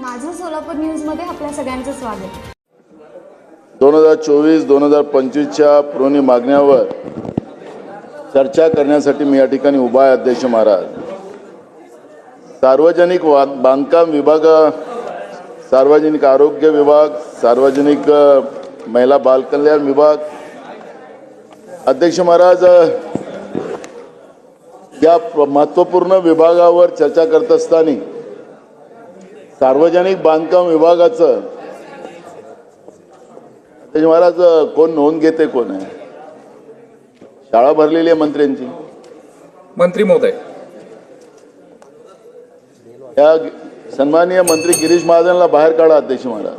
माझं सोलापूर न्यूजमध्ये आपल्या सगळ्यांचं स्वागत. दोन हजार चोवीस दोन हजार पंचवीसच्या पुरवणी मागण्यावर चर्चा करण्यासाठी मी या ठिकाणी उभा आहे अध्यक्ष महाराज. सार्वजनिक वा बांधकाम विभाग सार्वजनिक आरोग्य विभाग सार्वजनिक महिला बालकल्याण विभाग. अध्यक्ष महाराज या महत्त्वपूर्ण विभागावर चर्चा करत असताना सार्वजनिक बांधकाम विभागाचं. त्याचे महाराज कोण नोंद घेते कोण आहे? शाळा भरलेली आहे मंत्र्यांची. मंत्री महोदय. या सन्माननीय मंत्री गिरीश महाजनला बाहेर काढा अध्यक्ष महाराज.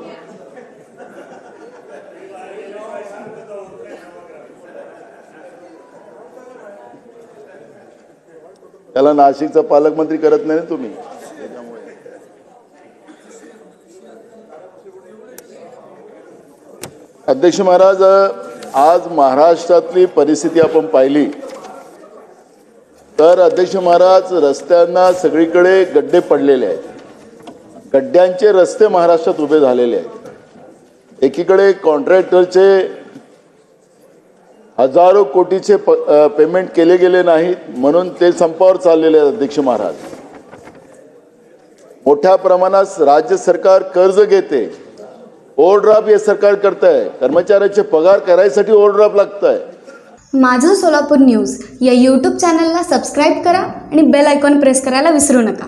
त्याला नाशिकचा पालकमंत्री करत नाही ना तुम्ही? अध्यक्ष महाराज आज महाराष्ट्रातली परिस्थिती आपण पाहिली. तर अध्यक्ष महाराज रस्त्यांना सगळीकडे गड्डे पडलेले आहेत. गड्ड्यांचे रस्ते महाराष्ट्रात उभे झालेले आहेत. एकीकडे कॉन्ट्रॅक्टरचे हजारो कोटीचे पेमेंट केले गेले नाहीत म्हणून ते संपावर चाललेले आहेत अध्यक्ष महाराज. मोठ्या प्रमाणात राज्य सरकार कर्ज घेते. ओव्हरड्राफ्ट हे सरकार करत आहे कर्मचाऱ्याचे पगार करायसाठी ओव्हरड्राफ्ट लागत आहे माझं सोलापूर न्यूज या यूट्यूब चॅनलला सबस्क्राईब करा आणि बेल आयकॉन प्रेस करायला विसरू नका.